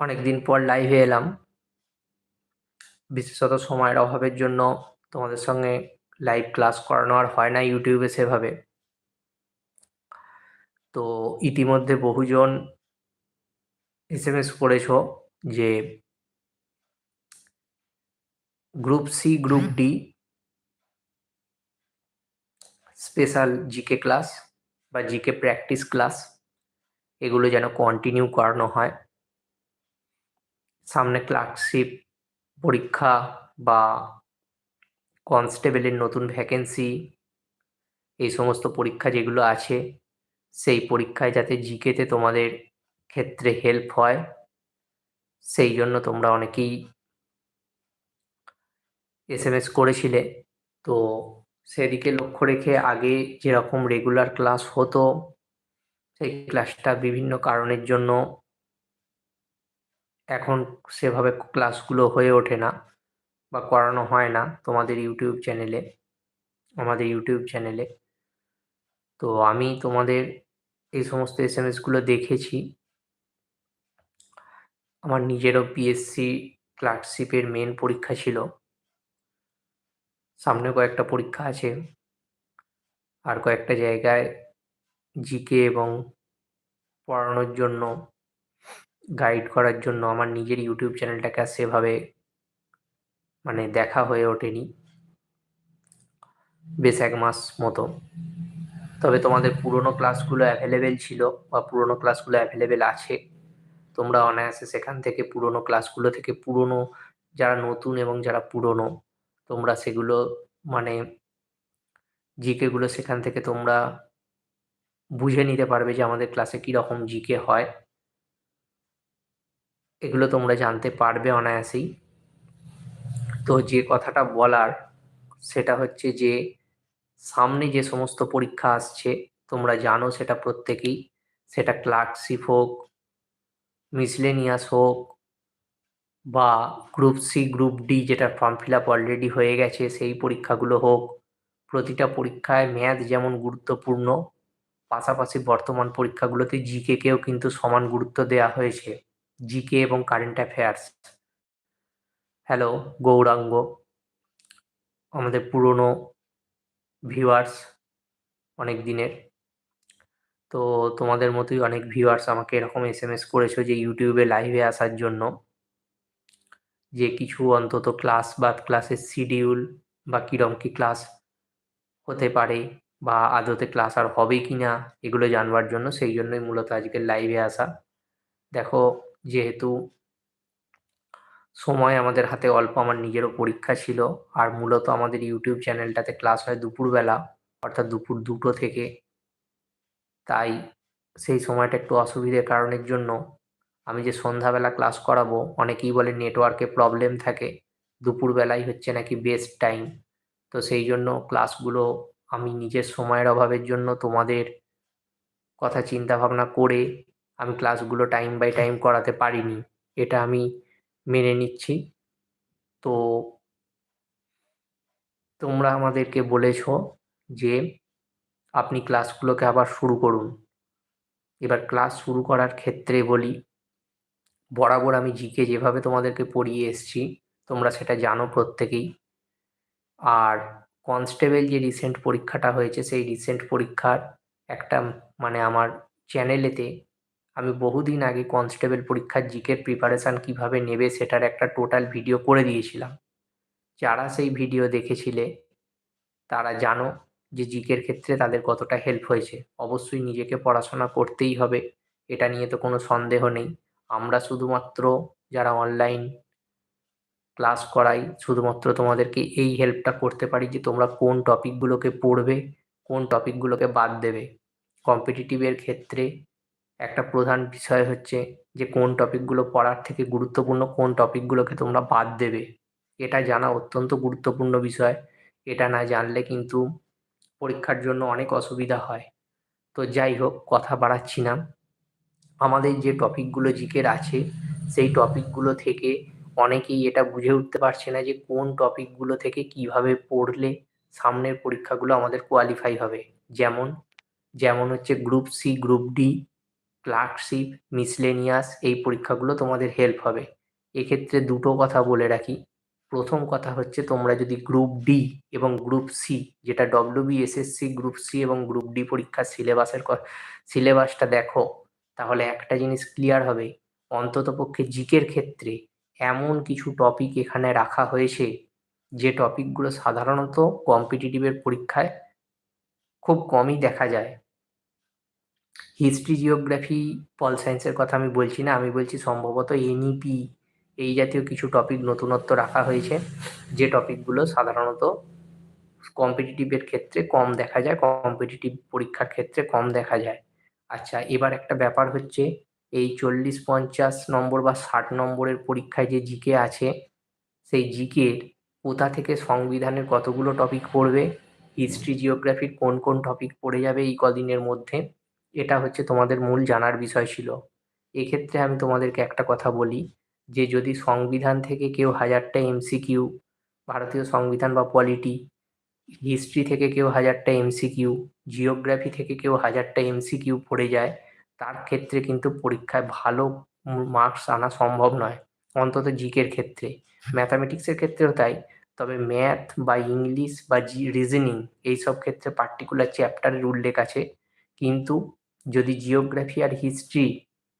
অনেকদিন পর লাইভে এলাম। বিশেষত সময়ের অভাবের জন্য তোমাদের সঙ্গে লাইভ ক্লাস করানো আর হয় না ইউটিউবে সেভাবে। তো ইতিমধ্যে বহুজন এস এম এস করেছ যে group C group D special GK class বা জিকে প্র্যাকটিস ক্লাস এগুলো যেন কন্টিনিউ করানো হয়। সামনে ক্লার্কশিপ পরীক্ষা বা কনস্টেবলের নতুন ভ্যাকেন্সি এই সমস্ত পরীক্ষা যেগুলো আছে, সেই পরীক্ষায় যাতে জিকেতে তোমাদের ক্ষেত্রে হেল্প হয়, সেই জন্য তোমরা অনেকেই এস এম এস করেছিলে। তো সেদিকে লক্ষ্য রেখে আগে যেরকম রেগুলার ক্লাস হতো সেই ক্লাসটা বিভিন্ন কারণের জন্য এখন সেভাবে ক্লাসগুলো হয়ে ওঠে না বা করানো হয় না তোমাদের ইউটিউব চ্যানেলে আমাদের ইউটিউব চ্যানেলে তো আমি তোমাদের এই সমস্ত এস এম এসগুলো দেখেছি। আমার নিজেরও পিএসসি ক্লার্কশিপের মেন পরীক্ষা ছিল। সামনে কয়েকটা পরীক্ষা আছে। আর কয়েকটা জায়গায় জিকে এবং পড়ানোর জন্য গাইড করার জন্য আমার নিজের ইউটিউব চ্যানেলটাকে আর সেভাবে মানে দেখা হয়ে ওঠেনি। বেশ এক মাস মতো। তবে তোমাদের পুরনো ক্লাসগুলো অ্যাভেলেবেল ছিল বা পুরনো ক্লাসগুলো অ্যাভেলেবেল আছে। তোমরা অনায়াসে সেখান থেকে পুরনো ক্লাসগুলো থেকে পুরনো, যারা নতুন এবং যারা পুরনো, তোমরা সেগুলো মানে জিকেগুলো সেখান থেকে তোমরা বুঝে নিতে পারবে যে আমাদের ক্লাসে কীরকম জিকে হয়। এগুলো তোমরা জানতে পারবে অনায়াসেই। তো যে কথাটা বলার, সেটা হচ্ছে যে, সামনে যে সমস্ত পরীক্ষা আসছে, তোমরা জানো সেটা প্রত্যেকেই। সেটা ক্লার্কশিপ হোক মিসলেনিয়াস হোক, বা গ্রুপ সি গ্রুপ ডি যেটা ফর্ম ফিল আপ অলরেডি হয়ে গেছে, সেই পরীক্ষাগুলো হোক, প্রতিটা পরীক্ষায় ম্যাথ যেমন গুরুত্বপূর্ণ পাশাপাশি বর্তমান পরীক্ষাগুলোতে জিকেকেও কিন্তু সমান গুরুত্ব দেওয়া হয়েছে, জিকে এবং কারেন্ট অ্যাফেয়ার্স। হ্যালো, গৌরাঙ্গ, আমাদের পুরনো ভিউয়ার্স অনেক দিনের। তো তোমাদের মতোই অনেক ভিউয়ার্স আমাকে এরকম এস এম এস করেছ যে ইউটিউবে লাইভে আসার জন্য, যে কিছু অন্তত ক্লাস বা ক্লাসের শিডিউল বা কীরকম কী ক্লাস হতে পারে বা আদতে ক্লাস আর হবে কি না এগুলো জানবার জন্য সেই জন্যই মূলত আজকে লাইভে আসা। দেখো, যেহেতু সময় আমাদের হাতে অল্প আমার নিজেরও পরীক্ষা ছিল, আর মূলত আমাদের ইউটিউব চ্যানেলটাতে ক্লাস হয় দুপুরবেলা, অর্থাৎ দুপুর দুটো থেকে। তাই সেই সময়টা একটু অসুবিধের কারণের জন্য আমি যে সন্ধ্যাবেলা ক্লাস করাবো, অনেকেই বলে নেটওয়ার্কে প্রবলেম থাকে, দুপুরবেলাই হচ্ছে নাকি বেস্ট টাইম তো সেই জন্য ক্লাসগুলো আমি নিজের সময়ের অভাবের জন্য তোমাদের কথা চিন্তা ভাবনা করে আমি ক্লাসগুলো টাইম বাই টাইম করাতে পারিনি। এটা আমি মেনে নিচ্ছি। তো তোমরা আমাদেরকে বলেছ যে আপনি ক্লাসগুলোকে আবার শুরু করুন। এবার ক্লাস শুরু করার ক্ষেত্রে বলি, বরাবর আমি জিকে যেভাবে তোমাদেরকে পড়িয়ে এসছি, তোমরা সেটা জানো প্রত্যেকেই। আর কনস্টেবল যে রিসেন্ট পরীক্ষাটা হয়েছে, সেই রিসেন্ট পরীক্ষার একটা মানে আমার চ্যানেলেতে আমি বহুদিন আগে কনস্টেবল পরীক্ষার জিকের প্রিপারেশান কীভাবে নেবে সেটার একটা টোটাল ভিডিও করে দিয়েছিলাম। যারা সেই ভিডিও দেখেছিলে, তারা জানো যে জিকের ক্ষেত্রে তাদের কতটা হেল্প হয়েছে। অবশ্যই নিজেকে পড়াশোনা করতেই হবে, এটা নিয়ে তো কোনো সন্দেহ নেই। আমরা শুধুমাত্র যারা অনলাইন ক্লাস করাই। শুধুমাত্র তোমাদেরকে এই হেল্পটা করতে পারি যে তোমরা কোন টপিকগুলোকে পড়বে, কোন টপিকগুলোকে বাদ দেবে। কম্পিটিটিভের ক্ষেত্রে একটা প্রধান বিষয় হচ্ছে যে কোন টপিকগুলো পড়ার থেকে গুরুত্বপূর্ণ, কোন টপিকগুলোকে তোমরা বাদ দেবে। এটা জানা অত্যন্ত গুরুত্বপূর্ণ বিষয়। এটা না জানলে কিন্তু পরীক্ষার জন্য অনেক অসুবিধা হয়। তো যাই হোক, কথা বাড়াচ্ছি না। আমাদের যে টপিকগুলো জিকের আছে, সেই টপিকগুলো থেকে অনেকেই এটা বুঝে উঠতে পারছে না যে কোন টপিকগুলো থেকে কীভাবে পড়লে সামনের পরীক্ষাগুলো আমাদের কোয়ালিফাই হবে। যেমন যেমন হচ্ছে group C group D clerkship miscellaneous এই পরীক্ষাগুলো তোমাদের হেল্প হবে। এক্ষেত্রে দুটো কথা বলে রাখি। প্রথম কথা হচ্ছে তোমরা যদি গ্রুপ ডি এবং গ্রুপ সি যেটা ডব্লিউবি এসএসসি গ্রুপ সি এবং গ্রুপ ডি পরীক্ষার সিলেবাসের সিলেবাসটা দেখো, তাহলে একটা জিনিস ক্লিয়ার হবে। অন্ততপক্ষে জিকের ক্ষেত্রে এমন কিছু টপিক এখানে রাখা হয়েছে, যে টপিকগুলো সাধারণত কম্পিটিটিভের পরীক্ষায় খুব কমই দেখা যায়। হিস্ট্রি জিওগ্রাফি পল সায়েন্সের কথা আমি বলছি না, আমি বলছি সম্ভবত এনইপি এই জাতীয় কিছু টপিক নতুনত্ব রাখা হয়েছে, যে টপিকগুলো সাধারণত কম্পিটিটিভের ক্ষেত্রে কম দেখা যায় কম্পিটিটিভ পরীক্ষার ক্ষেত্রে কম দেখা যায়। আচ্ছা এবার একটা ব্যাপার হচ্ছে এই চল্লিশ পঞ্চাশ নম্বর বা ষাট নম্বরের পরীক্ষায় যে জিকে আছে, সেই জিকের কোথা থেকে সংবিধানের কতগুলো টপিক পড়বে হিস্ট্রি জিওগ্রাফির কোন কোন টপিক পড়ে যাবে এই কদিনের মধ্যে, এটা হচ্ছে তোমাদের মূল জানার বিষয় ছিল। এক্ষেত্রে আমি তোমাদেরকে একটা কথা বলি, যে যদি সংবিধান থেকে কেউ হাজারটা এমসিকিউ ভারতীয় সংবিধান বা পলিটি হিস্ট্রি থেকে কেউ হাজারটা এমসিকিউ জিওগ্রাফি থেকে কেউ হাজারটা এমসিকিউ পড়ে যায় তার ক্ষেত্রে কিন্তু পরীক্ষায় ভালো মার্কস আনা সম্ভব নয়, অন্তত জিকের ক্ষেত্রে। ম্যাথামেটিক্সের ক্ষেত্রেও তাই, তবে ম্যাথ বা ইংলিশ বা জি রিজনিং এইসব ক্ষেত্রে পার্টিকুলার চ্যাপ্টারের উল্লেখ আছে। কিন্তু যদি জিওগ্রাফি আর হিস্ট্রি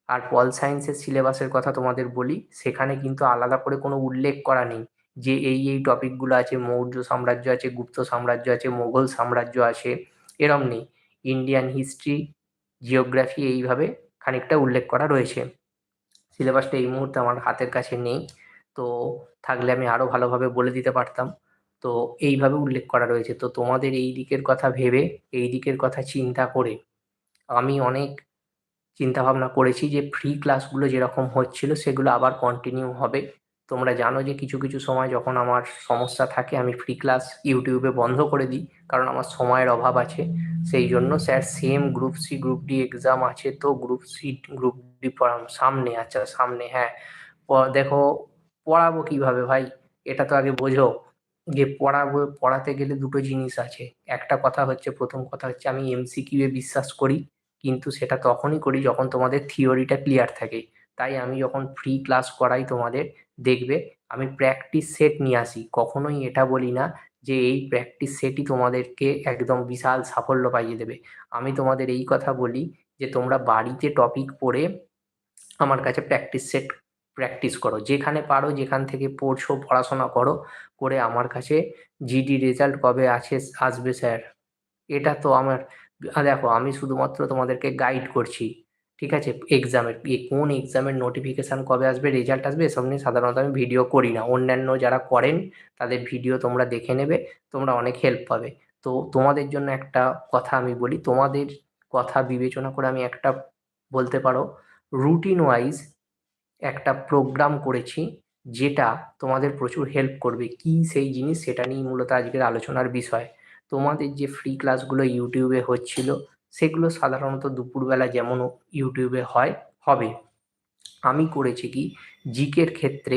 আর পল সায়েন্সের সিলেবাসের কথা তোমাদের বলি, সেখানে কিন্তু আলাদা করে কোনো উল্লেখ করা নেই যে এই এই টপিকগুলো আছে, মৌর্য সাম্রাজ্য আছে, গুপ্ত সাম্রাজ্য আছে মোগল সাম্রাজ্য আছে, এরম নেই। ইন্ডিয়ান হিস্ট্রি জিওগ্রাফি এইভাবে খানিকটা উল্লেখ করা রয়েছে। সিলেবাসটা এই মুহূর্তে আমার হাতের কাছে নেই, তো থাকলে আমি আরও ভালোভাবে বলে দিতে পারতাম। তো এইভাবে উল্লেখ করা রয়েছে। তো তোমাদের এই দিকের কথা ভেবে, এই দিকের কথা চিন্তা করে আমি অনেক চিন্তাভাবনা করেছি যে ফ্রি ক্লাসগুলো যেরকম হচ্ছিল সেগুলো আবার কন্টিনিউ হবে। তোমরা জানো যে কিছু কিছু সময় যখন আমার সমস্যা থাকে, আমি ফ্রি ক্লাস ইউটিউবে বন্ধ করে দিই, কারণ আমার সময়ের অভাব আছে। সেই জন্য sir same group C group D exam আছে তো গ্রুপ সি গ্রুপ ডি পড়াম সামনে আচ্ছা সামনে হ্যাঁ। দেখো, পড়াবো কীভাবে ভাই? এটা তো আগে বোঝো যে পড়াবো, পড়াতে গেলে দুটো জিনিস আছে। একটা কথা হচ্ছে, প্রথম কথা হচ্ছে আমি এমসিকিউ এ বিশ্বাস করি, কিন্তু সেটা তখনই করি যখন তোমাদের থিওরিটা ক্লিয়ার থাকে। তাই আমি যখন ফ্রি ক্লাস করাই তোমাদের দেখবে, আমি প্র্যাকটিস সেট নিয়ে আসি। কখনোই এটা বলি না যে এই প্র্যাকটিস সেটই তোমাদেরকে একদম বিশাল সাফল্য পাইয়ে দেবে। আমি তোমাদের এই কথা বলি যে তোমরা বাড়িতে টপিক পড়ে আমার কাছে প্র্যাকটিস সেট প্র্যাকটিস করো। যেখানে পারো, যেখান থেকে পড়ছো, পড়াশোনা করো, করে আমার কাছে জিডি রেজাল্ট কবে আছে, আসবে স্যার এটা তো আমার, দেখো আমি শুধুমাত্র তোমাদেরকে গাইড করছি। ঠিক আছে? এক্সামের কোন এক্সামের নোটিফিকেশান কবে আসবে রেজাল্ট আসবে, এসব নিয়ে সাধারণত আমি ভিডিও করি না। অন্যান্য যারা করেন, তাদের ভিডিও তোমরা দেখে নেবে, তোমরা অনেক হেল্প পাবে। তো তোমাদের জন্য একটা কথা আমি বলি, তোমাদের কথা বিবেচনা করে আমি একটা বলতে পারো রুটিন ওয়াইজ একটা প্রোগ্রাম করেছি, যেটা তোমাদের প্রচুর হেল্প করবে। কি সেই জিনিস, সেটা নিয়েই মূলত আজকের আলোচনার বিষয়। তোমাদের যে ফ্রি ক্লাসগুলো ইউটিউবে হচ্ছিল সেগুলো সাধারণত দুপুরবেলা যেমন ইউটিউবে হয়, হবে। আমি করেছি কি, জিকের ক্ষেত্রে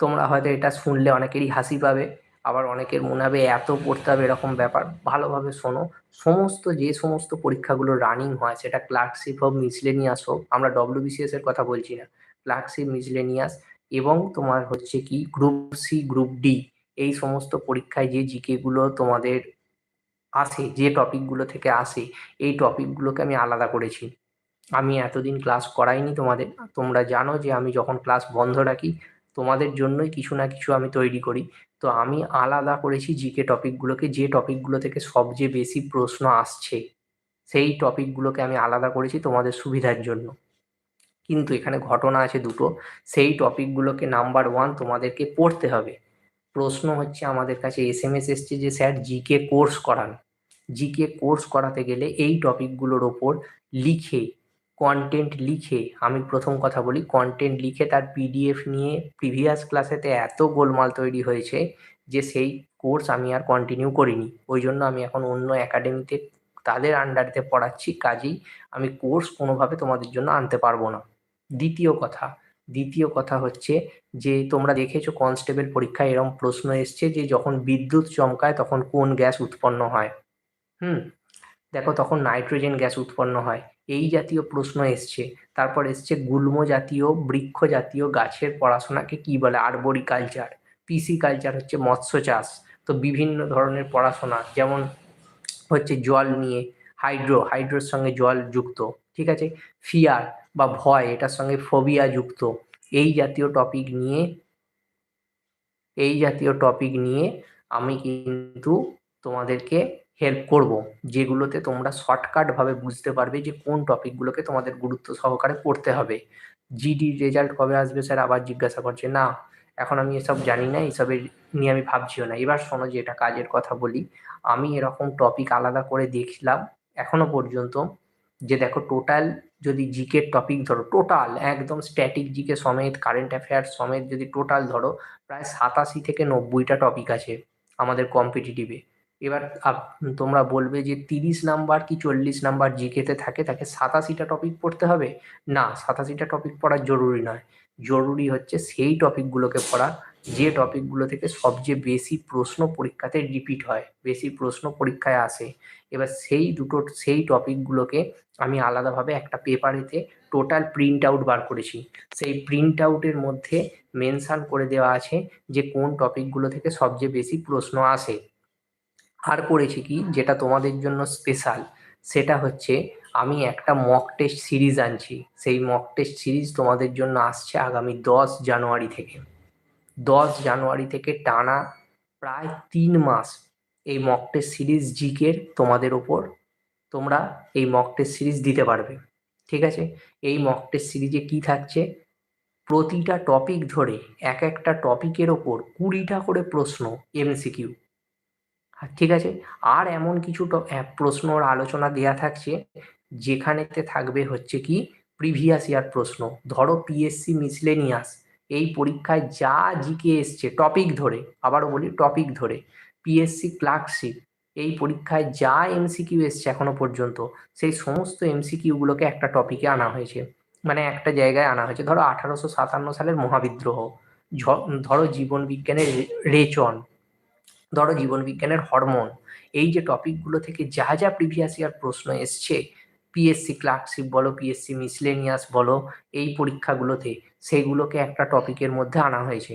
তোমরা হয়তো এটা শুনলে অনেকেরই হাসি পাবে, আবার অনেকের মনে হবে এত পড়তে হবে এরকম ব্যাপার। ভালোভাবে শোনো। সমস্ত, যে সমস্ত পরীক্ষাগুলো রানিং হয়, সেটা ক্লার্কশিপ হোক মিসলেনিয়াস হোক, আমরা ডব্লিউবিসিএস এর কথা বলছি না। ক্লার্কশিপ মিসলেনিয়াস এবং তোমার হচ্ছে কি গ্রুপ সি গ্রুপ ডি এই সমস্ত পরীক্ষায় যে জিকেগুলো তোমাদের আসে, যে টপিকগুলো থেকে আসে, এই টপিকগুলোকে আমি আলাদা করেছি। আমি এতদিন ক্লাস করাইনি তোমাদের। তোমরা জানো যে আমি যখন ক্লাস বন্ধ রাখি, তোমাদের জন্যই কিছু না কিছু আমি তৈরি করি। তো আমি আলাদা করেছি জিকে টপিকগুলোকে যে টপিকগুলো থেকে সবচেয়ে বেশি প্রশ্ন আসছে, সেই টপিকগুলোকে আমি আলাদা করেছি তোমাদের সুবিধার জন্য। কিন্তু এখানে ঘটনা আছে দুটো। সেই টপিকগুলোকে নাম্বার ওয়ান তোমাদেরকে পড়তে হবে। প্রশ্ন হচ্ছে আমাদের কাছে এস এম এস এসছে যে, স্যার, জিকে কোর্স করান। জিকে কোর্স করাতে গেলে এই টপিকগুলোর ওপর লিখে কন্টেন্ট লিখে, আমি প্রথম কথা বলি কন্টেন্ট লিখে তার পিডিএফ নিয়ে প্রিভিয়াস ক্লাসেতে এত গোলমাল তৈরি হয়েছে যে সেই কোর্স আমি আর কন্টিনিউ করিনি। ওই জন্য আমি এখন অন্য একাডেমিতে তাদের আন্ডারেতে পড়াচ্ছি, কাজেই আমি কোর্স কোনোভাবে তোমাদের জন্য আনতে পারব না। দ্বিতীয় কথা দ্বিতীয় কথা হচ্ছে যে তোমরা দেখেছ কনস্টেবল পরীক্ষায় এরম প্রশ্ন এসছে যে যখন বিদ্যুৎ চমকায় তখন কোন গ্যাস উৎপন্ন হয়? হুম, দেখো তখন নাইট্রোজেন গ্যাস উৎপন্ন হয়। এই জাতীয় প্রশ্ন এসছে। তারপর এসছে গুল্ম জাতীয়, বৃক্ষ জাতীয় গাছের পড়াশোনাকে কি বলে? আরবরিকালচার। পিসি কালচার হচ্ছে মৎস্য চাষ। তো বিভিন্ন ধরনের পড়াশোনা, যেমন হচ্ছে জল নিয়ে, হাইড্রো, হাইড্রোর সঙ্গে জল যুক্ত, ঠিক আছে? ফিয়ার বা ভয়, এটার সঙ্গে ফোবিয়া যুক্ত। এই জাতীয় টপিক নিয়ে, এই জাতীয় টপিক নিয়ে আমি কিন্তু তোমাদেরকে হেল্প করব, যেগুলোতে তোমরা শর্টকাটভাবে বুঝতে পারবে যে কোন টপিকগুলোকে তোমাদের গুরুত্ব সহকারে পড়তে হবে। জিডি রেজাল্ট কবে আসবে স্যার আবার জিজ্ঞাসা করছে, না, এখন আমি এসব জানি না, এসবের নিয়ে আমি ভাবছিও না। এবার শোনো যে এটা কাজের কথা বলি, আমি এরকম টপিক আলাদা করে দেখলাম, এখনও পর্যন্ত যে দেখো টোটাল যদি জিকের টপিক ধরো টোটাল একদম স্ট্যাটিক জিকে সমেত কারেন্ট অ্যাফেয়ার্স সমেত যদি টোটাল ধরো, প্রায় সাতাশি থেকে নব্বইটা টপিক আছে আমাদের কম্পিটিটিভে এবার তোমরা বলবে যে তিরিশ নাম্বার কি চল্লিশ নাম্বার জিকেতে থাকে, তাকে সাতাশিটা টপিক পড়তে হবে? না, সাতাশিটা টপিক পড়ার জরুরি নয়। জরুরি হচ্ছে সেই টপিকগুলোকে পড়া, যে টপিকগুলো থেকে সবচেয়ে বেশি প্রশ্ন পরীক্ষাতে রিপিট হয়, বেশি প্রশ্ন পরীক্ষায় আসে। এবার সেই দুটো, সেই টপিকগুলোকে আমি আলাদাভাবে একটা পেপারেতে টোটাল প্রিন্ট আউট বার করেছি। সেই প্রিন্ট আউটের মধ্যে মেনশান করে দেওয়া আছে যে কোন টপিকগুলো থেকে সবচেয়ে বেশি প্রশ্ন আসে। আর করেছি কি? যেটা তোমাদের জন্য স্পেশাল সেটা হচ্ছে আমি একটা মক টেস্ট সিরিজ আনছি। সেই মক টেস্ট সিরিজ তোমাদের জন্য আসছে আগামী দশ জানুয়ারি থেকে। দশ জানুয়ারি থেকে টানা প্রায় তিন মাস এই মক টেস্ট সিরিজ জিকের তোমাদের ওপর তোমরা এই মক টেস্ট সিরিজ দিতে পারবে। ঠিক আছে? এই মক টেস্ট সিরিজে কি থাকছে? প্রতিটা টপিক ধরে এক একটা টপিকের ওপর কুড়িটা করে প্রশ্ন এমসিকিউ ঠিক আছে, আর এমন কিছু প্রশ্নর আলোচনা দেয়া থাকছে, যেখানেতে থাকবে হচ্ছে কি প্রিভিয়াস ইয়ার প্রশ্ন। ধরো পিএসসি মিসলেনিয়াস এই পরীক্ষায় যা জিকে এসছে টপিক ধরে, আবারও বলি টপিক ধরে পিএসসি ক্লার্কশিপ এই পরীক্ষায় যা এমসিকিউ এসছে এখনও পর্যন্ত, সেই সমস্ত এমসিকিউগুলোকে একটা টপিকে আনা হয়েছে। মানে একটা জায়গায় আনা হয়েছে। ধরো আঠারোশো সাতান্ন সালের মহাবিদ্রোহ ধরো জীবন বিজ্ঞানের রেচন ধরো জীবন বিজ্ঞানের হরমোন, এই যে টপিকগুলো থেকে যা যা প্রিভিয়াস ইয়ার প্রশ্ন এসছে পিএসসি ক্লার্কশিপ বলো পিএসসি মিসলেনিয়াস বলো, এই পরীক্ষাগুলোতে সেইগুলোকে একটা টপিকের মধ্যে আনা হয়েছে।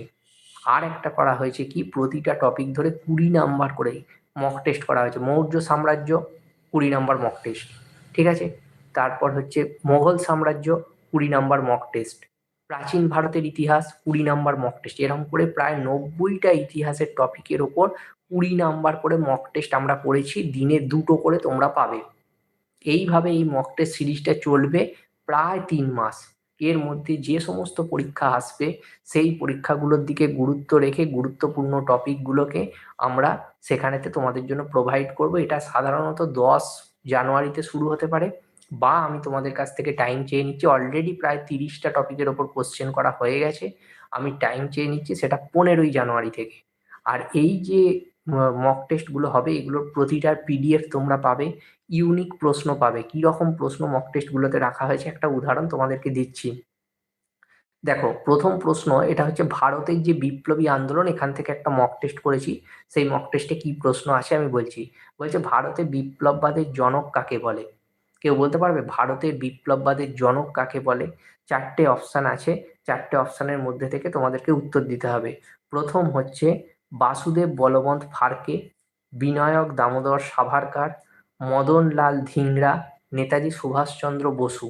আর একটা করা হয়েছে কি, প্রতিটা টপিক ধরে কুড়ি নাম্বার করে মক টেস্ট করা হয়েছে। মৌর্য সাম্রাজ্য, কুড়ি নাম্বার মক টেস্ট ঠিক আছে? তারপর হচ্ছে মোগল সাম্রাজ্য, কুড়ি নাম্বার মক টেস্ট প্রাচীন ভারতের ইতিহাস, কুড়ি নাম্বার মক টেস্ট এরকম করে প্রায় নব্বইটা ইতিহাসের টপিকের ওপর কুড়ি নাম্বার করে মক টেস্ট আমরা করেছি, দিনে দুটো করে তোমরা পাবে। এইভাবে এই মক টেস্ট সিরিজটা চলবে প্রায় তিন মাস। এর মধ্যে যে সমস্ত পরীক্ষা আসবে, সেই পরীক্ষাগুলোর দিকে গুরুত্ব রেখে গুরুত্বপূর্ণ টপিকগুলোকে আমরা সেখানেতে তোমাদের জন্য প্রোভাইড করব। এটা সাধারণত দশ জানুয়ারিতে শুরু হতে পারে। বা আমি তোমাদের কাছ থেকে টাইম চেয়ে নিচ্ছি। অলরেডি প্রায় তিরিশটা টপিকের ওপর কোশ্চেন করা হয়ে গেছে। আমি টাইম চেয়ে নিচ্ছি সেটা পনেরোই জানুয়ারি থেকে। আর এই যে মক টেস্টগুলো হবে, এগুলোর প্রতিটার পিডিএফ তোমরা পাবে। ইউনিক প্রশ্ন পাবে। কি রকম প্রশ্ন মক টেস্টগুলোতে রাখা হয়েছে? একটা উদাহরণ তোমাদেরকে দিচ্ছি। দেখো, প্রথম প্রশ্ন, এটা হচ্ছে ভারতের যে বিপ্লবী আন্দোলন, এখান থেকে একটা মক টেস্ট করেছি। সেই মক টেস্টে কি প্রশ্ন আছে আমি বলছি। বলছে, ভারতে বিপ্লববাদের জনক কাকে বলে? কেউ বলতে পারবে ভারতের বিপ্লববাদের জনক কাকে বলে? চারটে অপশান আছে। চারটে অপশানের মধ্যে থেকে তোমাদেরকে উত্তর দিতে হবে। প্রথম হচ্ছে বাসুদেব বলবন্ত ফারকে, বিনায়ক দামোদর সাভারকার, মদনলাল ধিংরা, নেতাজি সুভাষচন্দ্র বসু।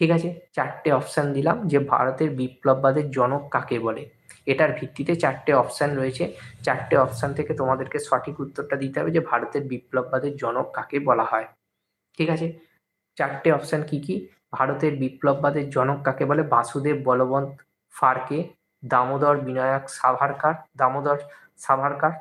ঠিক আছে? চারটে অপশান দিলাম যে ভারতের বিপ্লববাদের জনক কাকে বলে। এটার ভিত্তিতে চারটে অপশান রয়েছে। চারটে অপশান থেকে তোমাদেরকে সঠিক উত্তরটা দিতে হবে যে ভারতের বিপ্লববাদের জনক কাকে বলা হয়। ঠিক আছে? চারটে অপশান কি কি? ভারতের বিপ্লববাদের জনক কাকে বলে? বাসুদেব, বলবন্ত, ফারকে, দামোদর, বিনায়ক, সাভারকার, দামোদর, সাভারকার।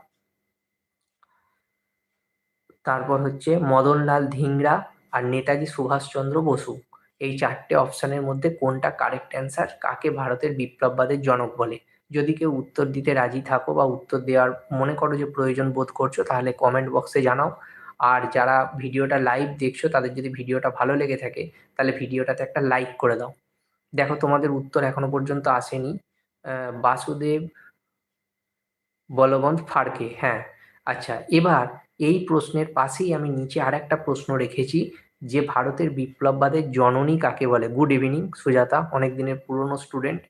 তারপর হচ্ছে মদনলাল ধিংরা আর নেতাজি সুভাষচন্দ্র বসু। এই চারটে অপশানের মধ্যে কোনটা কারেক্ট অ্যান্সার কাকে ভারতের বিপ্লববাদের জনক বলে? যদি কেউ উত্তর দিতে রাজি থাকো বা উত্তর দেওয়ার মনে করো যে প্রয়োজন বোধ করছ, তাহলে কমেন্ট বক্সে জানাও। আর যারা ভিডিওটা লাইভ দেখছ, তাদের যদি ভিডিওটা ভালো লেগে থাকে, তাহলে ভিডিওটাতে একটা লাইক করে দাও। দেখো, তোমাদের উত্তর এখনও পর্যন্ত আসেনি। বাসুদেব বলবন্ত ফাড়কে হ্যাঁ। আচ্ছা এবার এই প্রশ্নের পাশেই আমি নিচে আর একটা প্রশ্ন রেখেছি, যে ভারতের বিপ্লববাদের জননী কাকে বলে? গুড ইভিনিং সুজাতা অনেক দিনের পুরনো স্টুডেন্ট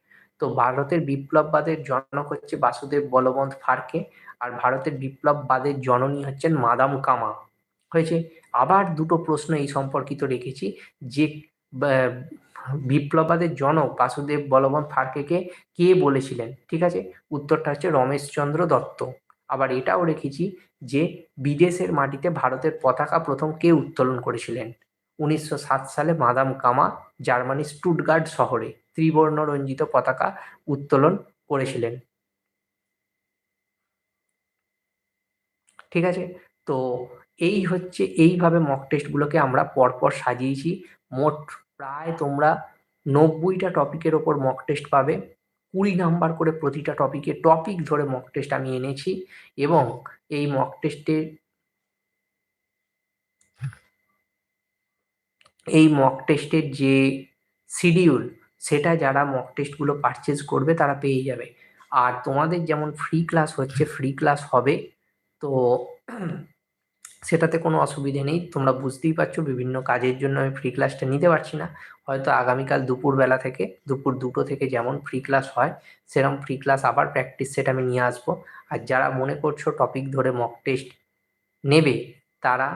তো ভারতের বিপ্লববাদের জনক হচ্ছে বাসুদেব বলবন্ত ফারকে আর ভারতের বিপ্লববাদের জননী হচ্ছেন মাদাম কামা হয়েছে। আবার দুটো প্রশ্ন এই সম্পর্কিত রেখেছি যে বিপ্লবাদের জনক বাসুদেব বলবন ফারকেকে কে বলেছিলেন? ঠিক আছে? উত্তরটা হচ্ছে রমেশচন্দ্র দত্ত। আবার এটাও রেখেছি যে, বিদেশের মাটিতে ভারতের পতাকা প্রথম কে উত্তোলন করেছিলেন? উনিশশো সাত সালে মাদাম কামা জার্মানির স্টুটগার্ড শহরে ত্রিবর্ণ রঞ্জিত পতাকা উত্তোলন করেছিলেন। ঠিক আছে? তো এই হচ্ছে এইভাবে মক টেস্টগুলোকে আমরা পরপর সাজিয়েছি। মোট প্রায় তোমরা নব্বইটা টপিকের ওপর মক টেস্ট পাবে। কুড়ি নাম্বার করে প্রতিটা টপিকে টপিক ধরে মক টেস্ট আমি এনেছি এবং এই মক টেস্টের এই মক টেস্টের যে শিডিউল সেটা যারা মক টেস্টগুলো পারচেজ করবে তারা পেয়ে যাবে। আর তোমাদের যেমন ফ্রি ক্লাস হচ্ছে ফ্রি ক্লাস হবে, তো সেটাতে কোনো অসুবিধে নেই। তোমরা বুঝতেই পারছ, বিভিন্ন কাজের জন্য আমি ফ্রি ক্লাসটা নিতে পারছি না। হয়তো আগামীকাল দুপুরবেলা থেকে, দুপুর দুটো থেকে যেমন ফ্রি ক্লাস হয় সেরকম ফ্রি ক্লাস আবার প্র্যাকটিস সেট আমি নিয়ে আসব। আর যারা মনে করছ টপিক ধরে মক টেস্ট নেবে, তারা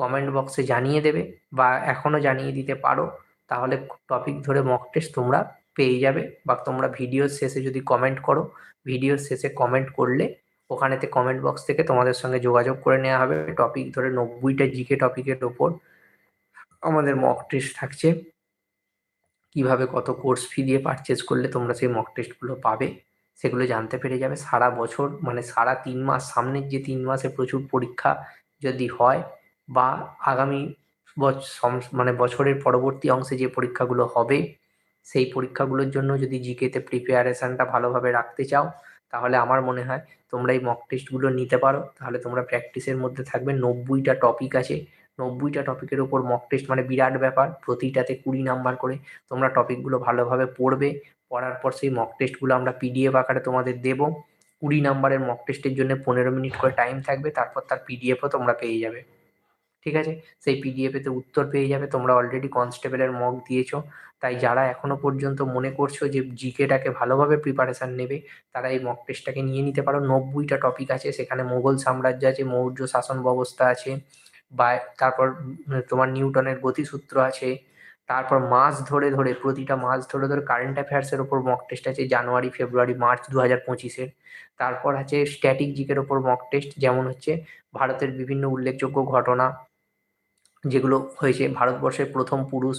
কমেন্ট বক্সে জানিয়ে দেবে বা এখনও জানিয়ে দিতে পারো, তাহলে টপিক ধরে মক টেস্ট তোমরা পেয়ে যাবে। বা তোমরা ভিডিওর শেষে যদি কমেন্ট করো ভিডিওর শেষে কমেন্ট করলে ওখানেতে কমেন্ট বক্স থেকে তোমাদের সঙ্গে যোগাযোগ করে নেওয়া হবে। টপিক ধরে নব্বইটা জিকে টপিকের ওপর আমাদের মক টেস্ট থাকছে। কীভাবে কত কোর্স ফি দিয়ে পারচেজ করলে তোমরা সেই মক টেস্টগুলো পাবে, সেগুলো জানতে পেরে যাবে। সারা বছর মানে সারা তিন মাস, সামনের যে তিন মাসে প্রচুর পরীক্ষা যদি হয় বা আগামী মানে বছরের পরবর্তী অংশে যে পরীক্ষাগুলো হবে, সেই পরীক্ষাগুলোর জন্য যদি জিকেতে প্রিপারেশানটা ভালোভাবে রাখতে চাও তাহলে আমার মনে হয় তোমরা এই মক টেস্টগুলো নিতে পারো। তাহলে তোমরা প্র্যাকটিসের মধ্যে থাকবে নব্বইটা টপিক আছে। নব্বইটা টপিকের ওপর মক টেস্ট মানে বিরাট ব্যাপার। প্রতিটাতে কুড়ি নাম্বার করে তোমরা টপিকগুলো ভালোভাবে পড়বে। পড়ার পর সেই মক টেস্টগুলো আমরা পিডিএফ আকারে তোমাদের দেবো। কুড়ি নাম্বারের মক টেস্টের জন্য পনেরো মিনিট করে টাইম থাকবে। তারপর তার পিডিএফও তোমরা পেয়ে যাবে। ঠিক আছে? সেই পিডিএফেতে উত্তর পেয়ে যাবে। তোমরা অলরেডি কনস্টেবলের মক দিয়েছ। তাই যারা এখনও পর্যন্ত মনে করছ যে জিকেটাকে ভালোভাবে প্রিপারেশান নেবে, তারা এই মক টেস্টটাকে নিয়ে নিতে পারো। নব্বইটা টপিক আছে। সেখানে মোগল সাম্রাজ্য আছে, মৌর্য শাসন ব্যবস্থা আছে, বা তারপর তোমার নিউটনের গতিসূত্র আছে। তারপর মাস ধরে ধরে, প্রতিটা মাস ধরে ধরে কারেন্ট অ্যাফেয়ার্সের ওপর মক টেস্ট আছে, জানুয়ারি, ফেব্রুয়ারি, মার্চ দু হাজার পঁচিশের তারপর আছে স্ট্যাটিক জিকের ওপর মক টেস্ট যেমন হচ্ছে ভারতের বিভিন্ন উল্লেখযোগ্য ঘটনা যেগুলো হয়েছে ভারতবর্ষের প্রথম পুরুষ,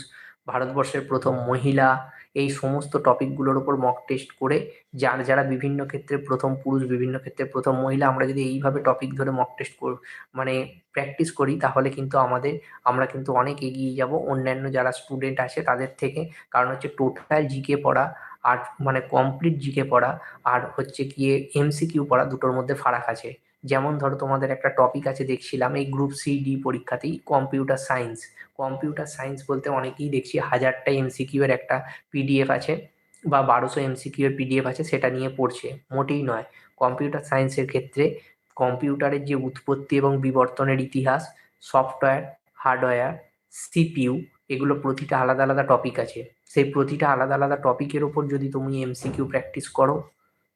ভারতবর্ষের প্রথম মহিলা, এই সমস্ত টপিকগুলোর ওপর মক টেস্ট করে যার যারা বিভিন্ন ক্ষেত্রে প্রথম পুরুষ, বিভিন্ন ক্ষেত্রে প্রথম মহিলা, আমরা যদি এইভাবে টপিক ধরে মক টেস্ট কর মানে প্র্যাকটিস করি, তাহলে কিন্তু আমাদের, আমরা কিন্তু অনেক এগিয়ে যাব। অন্যান্য যারা স্টুডেন্ট আছে, তাদের থেকে, কারণ হচ্ছে টোটাল জিকে পড়া আর মানে কমপ্লিট জিকে পড়া, আর হচ্ছে গিয়ে এমসিকিউ পড়া, দুটোর মধ্যে ফারাক আছে। যেমন ধরো তোমাদের একটা টপিক আছে দেখছিলাম, এই গ্রুপ সি ডি পরীক্ষাতেই কম্পিউটার সায়েন্স কম্পিউটার সায়েন্স বলতে অনেকেই দেখছি হাজারটা এমসিকিউ এর একটা পিডিএফ আছে বা বারোশো এমসিকিউ এর পিডিএফ আছে সেটা নিয়ে পড়ছে, মোটেই নয়। কম্পিউটার সায়েন্সের ক্ষেত্রে কম্পিউটারের যে উৎপত্তি এবং বিবর্তনের ইতিহাস সফটওয়্যার হার্ডওয়্যার সিপিইউ এগুলো প্রতিটা আলাদা আলাদা টপিক আছে। সেই প্রতিটা আলাদা আলাদা টপিকের ওপর যদি তুমি এমসিকিউ প্র্যাকটিস করো,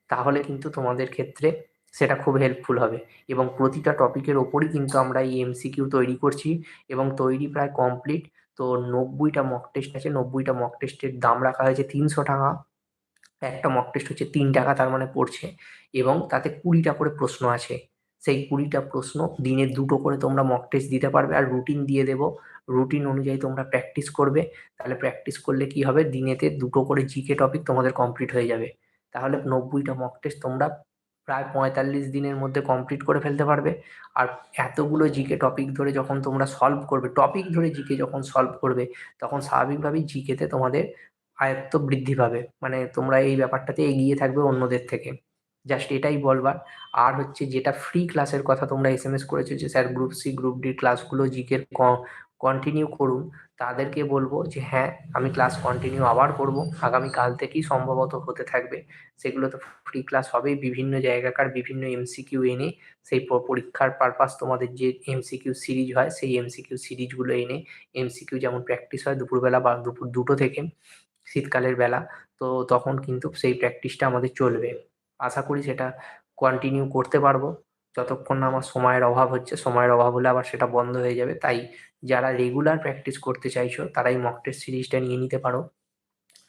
তাহলে কিন্তু তোমাদের ক্ষেত্রে সেটা খুব হেল্পফুল হবে। এবং প্রতিটা টপিকের ওপরই কিন্তু আমরা এই এমসিকিউ তৈরি করছি এবং তৈরি প্রায় কমপ্লিট তো নব্বইটা মক টেস্ট আছে, নব্বইটা মক টেস্টের দাম রাখা হয়েছে তিনশো টাকা। একটা মক টেস্ট হচ্ছে তিন টাকা তার মানে পড়ছে এবং তাতে কুড়িটা করে প্রশ্ন আছে। সেই কুড়িটা প্রশ্ন দিনে দুটো করে তোমরা মক টেস্ট দিতে পারবে আর রুটিন দিয়ে দেবো। রুটিন অনুযায়ী তোমরা প্র্যাকটিস করবে। তাহলে প্র্যাকটিস করলে কি হবে? দিনেতে দুটো করে জিকে টপিক তোমাদের কমপ্লিট হয়ে যাবে। তাহলে নব্বইটা মক টেস্ট তোমরা প্রায় পঁয়তাল্লিশ দিনের মধ্যে কমপ্লিট করে ফেলতে পারবে। আর এতগুলো জিকে টপিক ধরে যখন তোমরা সলভ করবে টপিক ধরে জিকে যখন সলভ করবে, তখন স্বাভাবিকভাবেই জিকেতে তোমাদের আয়ত্ত বৃদ্ধি পাবে। মানে তোমরা এই ব্যাপারটাতে এগিয়ে থাকবে অন্যদের থেকে। জাস্ট এটাই বলবার। আর হচ্ছে যেটা ফ্রি ক্লাসের কথা তোমরা এস এম এস করেছ যে sir group C group D ক্লাসগুলো জিকের কন্টিনিউ করুন। তাদেরকে বলব যে হ্যাঁ আমি ক্লাস কন্টিনিউ আবার করব। আগামীকাল থেকেই সম্ভবত হতে থাকবে। সেগুলো তো ফ্রি ক্লাস হবেই। বিভিন্ন জায়গাকার বিভিন্ন এমসিকিউ এনে সেই পরীক্ষার পারপাস তোমাদের যে এমসিকিউ সিরিজ হয়, সেই এমসিকিউ সিরিজগুলো এনে এমসিকিউ যেমন প্র্যাকটিস হয় দুপুরবেলা বা দুপুর দুটো থেকে শীতকালের বেলা, তো তখন কিন্তু সেই প্র্যাকটিসটা আমাদের চলবে। আশা করি সেটা কন্টিনিউ করতে পারব। যতক্ষণ না আমার সময়ের অভাব হচ্ছে, সময়ের অভাব হলে আবার সেটা বন্ধ হয়ে যাবে। তাই যারা রেগুলার প্র্যাকটিস করতে চাইছো, তারাই মক টেস্ট সিরিজটা নিয়ে নিতে পারো।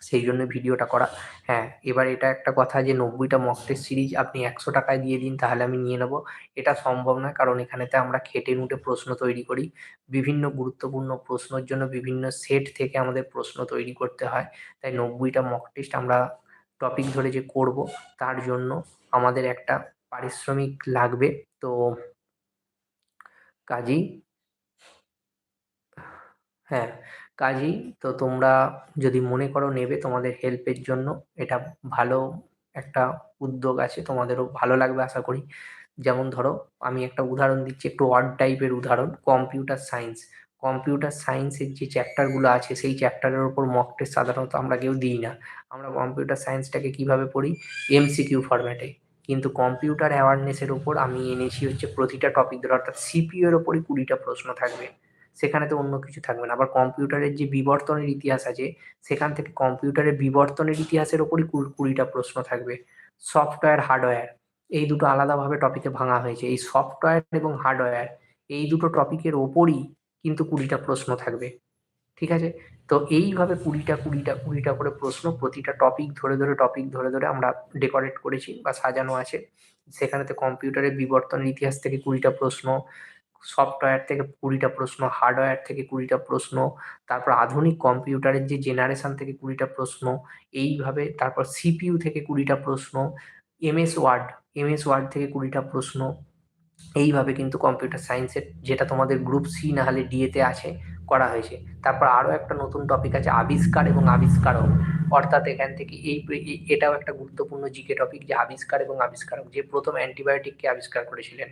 সেই জন্য ভিডিওটা করা। হ্যাঁ এবার এটা একটা কথা যে নব্বইটা মক টেস্ট সিরিজ আপনি একশো টাকায় দিয়ে দিন, তাহলে আমি নিয়ে নেব। এটা সম্ভব নয়, কারণ এখানেতে আমরা খেটে নুটে প্রশ্ন তৈরি করি। বিভিন্ন গুরুত্বপূর্ণ প্রশ্নের জন্য বিভিন্ন সেট থেকে আমাদের প্রশ্ন তৈরি করতে হয়। তাই নব্বইটা মক টেস্ট আমরা টপিক ধরে যে করব, তার জন্য আমাদের একটা পারিশ্রমিক লাগবে। তো কাজেই হ্যাঁ কাজেই তো তোমরা যদি মনে করো নেবে তোমাদের হেল্পের জন্য, এটা ভালো একটা উদ্যোগ আছে, তোমাদেরও ভালো লাগবে আশা করি। যেমন ধরো, আমি একটা উদাহরণ দিচ্ছি, একটু অড টাইপের উদাহরণ কম্পিউটার সায়েন্স কম্পিউটার সায়েন্সের যে চ্যাপ্টারগুলো আছে, সেই চ্যাপ্টারের ওপর মক টেস্ট সাধারণত আমরা কেউ দিই না। আমরা কম্পিউটার সায়েন্সটাকে কীভাবে পড়ি? এমসিকিউ ফরম্যাটে কিন্তু কম্পিউটার অ্যাওয়ারনেসের ওপর আমি এনেছি হচ্ছে প্রতিটা টপিক ধরে, অর্থাৎ সিপিইউ এর কুড়িটা প্রশ্ন থাকবে। সেখানে তো অন্য কিছু থাকবে না। আবার কম্পিউটারের যে বিবর্তনের ইতিহাস আছে, সেখান থেকে কম্পিউটারের বিবর্তনের ইতিহাসের ওপরই কুড়িটা প্রশ্ন থাকবে। সফটওয়্যার হার্ডওয়্যার এই দুটো আলাদাভাবে টপিকে ভাঙা হয়েছে। এই সফটওয়্যার এবং হার্ডওয়্যার এই দুটো টপিকের ওপরই কিন্তু কুড়িটা প্রশ্ন থাকবে। ঠিক আছে? তো এইভাবে কুড়িটা কুড়িটা কুড়িটা করে প্রশ্ন, প্রতিটা টপিক ধরে ধরে টপিক ধরে ধরে আমরা ডেকোরেট করেছি বা সাজানো আছে। সেখানেতে কম্পিউটারের বিবর্তনের ইতিহাস থেকে কুড়িটা প্রশ্ন সফটওয়্যার থেকে কুড়িটা প্রশ্ন হার্ডওয়্যার থেকে কুড়িটা প্রশ্ন, তারপর আধুনিক কম্পিউটারের যে জেনারেশন থেকে কুড়িটা প্রশ্ন, এইভাবে তারপর সিপিইউ থেকে কুড়িটা প্রশ্ন এমএস ওয়ার্ড এমএস ওয়ার্ড থেকে কুড়িটা প্রশ্ন এইভাবে কিন্তু কম্পিউটার সায়েন্সের যেটা তোমাদের গ্রুপ সি না হলে ডিএতে আছে, করা হয়েছে। তারপর আরও একটা নতুন টপিক আছে আবিষ্কার এবং আবিষ্কারক। অর্থাৎ এখান থেকে এই এটাও একটা গুরুত্বপূর্ণ জিকে টপিক যে আবিষ্কার এবং আবিষ্কারক, যে প্রথম অ্যান্টিবায়োটিককে আবিষ্কার করেছিলেন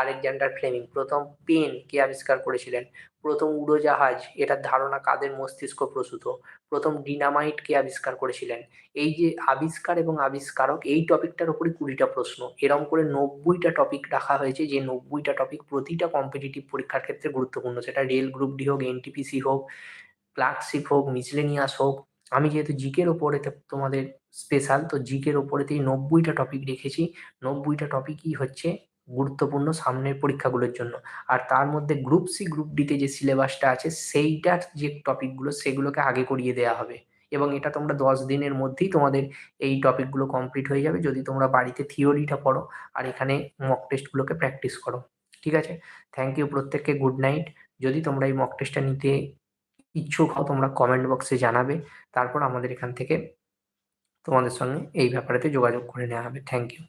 আলেকজান্ডার ফ্লেমিং, প্রথম পেন কে আবিষ্কার করেছিলেন, প্রথম উড়োজাহাজ, এটার ধারণা কাদের মস্তিষ্ক প্রসূত, প্রথম ডিনামাইট কে আবিষ্কার করেছিলেন। এই যে আবিষ্কার এবং আবিষ্কারক, এই টপিকটার উপরে কুড়িটা প্রশ্ন। এরম করে নব্বইটা টপিক রাখা হয়েছে, যে নব্বইটা টপিক প্রতিটা কম্পিটিটিভ পরীক্ষার ক্ষেত্রে গুরুত্বপূর্ণ। সেটা রেল গ্রুপ ডি হোক, এনটিপিসি হোক ক্লার্কশিপ হোক, মিসলেনিয়াস হোক আমি যেহেতু জিকের ওপরে তোমাদের স্পেশাল তো জিকের ওপরেতেই নব্বইটা টপিক রেখেছি। নব্বইটা টপিকই হচ্ছে গুরুত্বপূর্ণ সামনের পরীক্ষাগুলোর জন্য। আর তার মধ্যে গ্রুপ সি গ্রুপ ডিতে যে সিলেবাসটা আছে, সেইটার যে টপিকগুলো সেগুলোকে আগে করিয়ে দেওয়া হবে। এবং এটা তোমরা দশ দিনের মধ্যেই তোমাদের এই টপিকগুলো কমপ্লিট হয়ে যাবে, যদি তোমরা বাড়িতে থিওরিটা পড়ো আর এখানে মক টেস্টগুলোকে প্র্যাকটিস করো। ঠিক আছে? থ্যাংক ইউ প্রত্যেককে গুড নাইট যদি তোমরা এই মক টেস্টটা নিতে ইচ্ছুক হও, তোমরা কমেন্ট বক্সে জানাবে। তারপর আমাদের এখান থেকে তোমাদের সঙ্গে এই ব্যাপারেতে যোগাযোগ করে নেওয়া হবে। Thank you